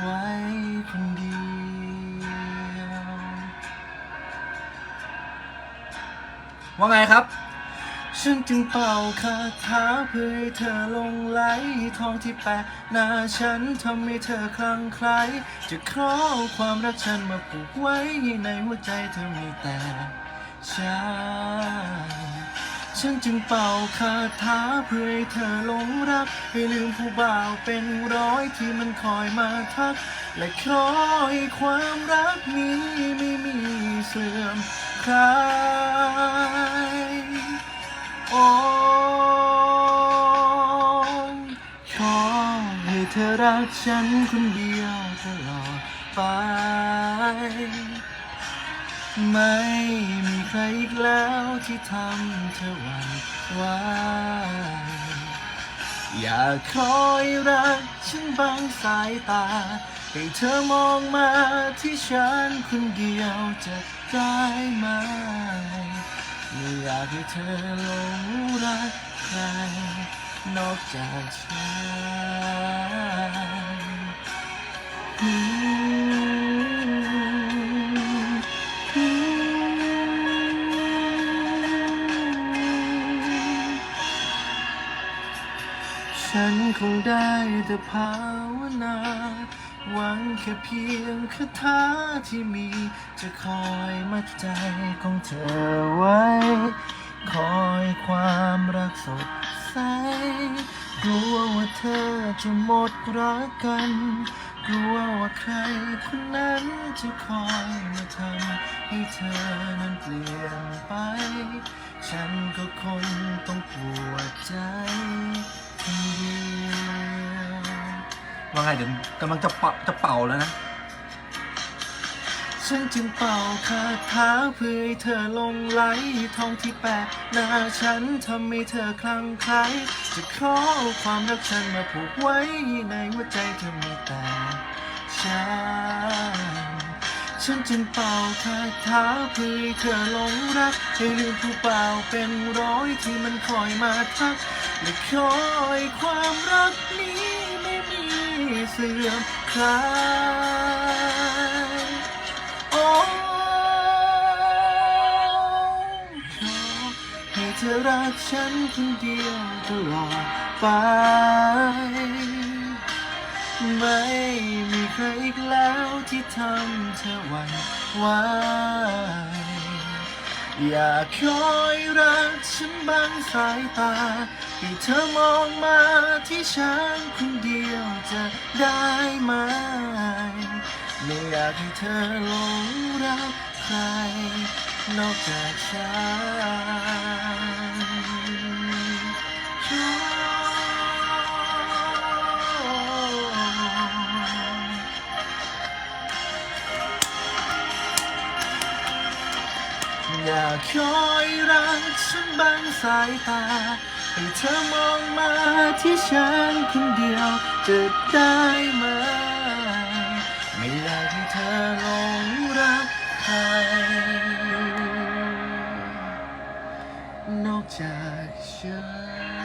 ไว้คนเดียว ว่าไงครับ ฉันจึงเป่าคาถาเพื่อให้เธอหลงไหลทองที่แปะหน้าฉันทำให้เธอคลั่งไคล้จะขอเอาความรักฉันมาผูกไว้ในหัวใจเธอมีแต่ฉัน ฉันจึงเป่าคาถาเพื่อให้เธอหลงรัก ให้ลืมผู้บ่าวเป็นร้อยที่มันคอยมาทัก และขอให้ความรักนี้ไม่มีเสื่อมคลายโอ้ขอให้เธอรักฉันคนเดียวตลอดไป ไม่มีใครอีกแล้วที่ทำเธอหวั่นไหวอยากคอยรักฉันบางสายตา ให้เธอมองมาที่ฉันคนเดียวจะได้ไหมไม่อยากให้เธอหลงรักใครนอกจากฉัน ฉันคงได้แต่ภาวนา หวังแค่เพียงคาถาที่มี จะคอยมัดใจของเธอไว้ คอยความรักสดใส กลัวว่าเธอจะหมดรักกัน กลัวว่าใครคนนั้นจะคอยมาทำให้เธอนั้นเปลี่ยนไป ฉันก็คงต้องปวดใจ ไงเดี๋ยวกำลังจะเป่าจะเป่าแล้วนะ ฉันจึงเป่าคาถาเพื่อให้เธอหลงไหลทองที่แปะหน้าฉันทำให้เธอคลั่งไคล้จะขอเอาความรักฉันมาผูกไว้ในหัวใจเธอมีแต่ฉันฉันจึงเป่าคาถาเพื่อให้เธอหลงรัก ให้ลืมผู้เป่าเป็นร้อยที่มันคอยมาทักและคอยความรักนี้ เสื่อมคลายโอ้ขอให้เธอรักฉันคนเดียวตลอดไป ไม่มีใครอีกแล้วที่ทำเธอหวั่นไหวอยากคอยรักฉันบางสายตา ให้เธอมองมาที่ฉันคนเดียว จะได้ไหม ไม่อยากให้เธอหลงรักใคร นอกจากฉันอยากคอยรักฉันบางสายตา ให้เธอมองมาที่ฉันคนเดียวจะได้ไหม ไม่อยากให้เธอหลงรักใคร นอกจากฉัน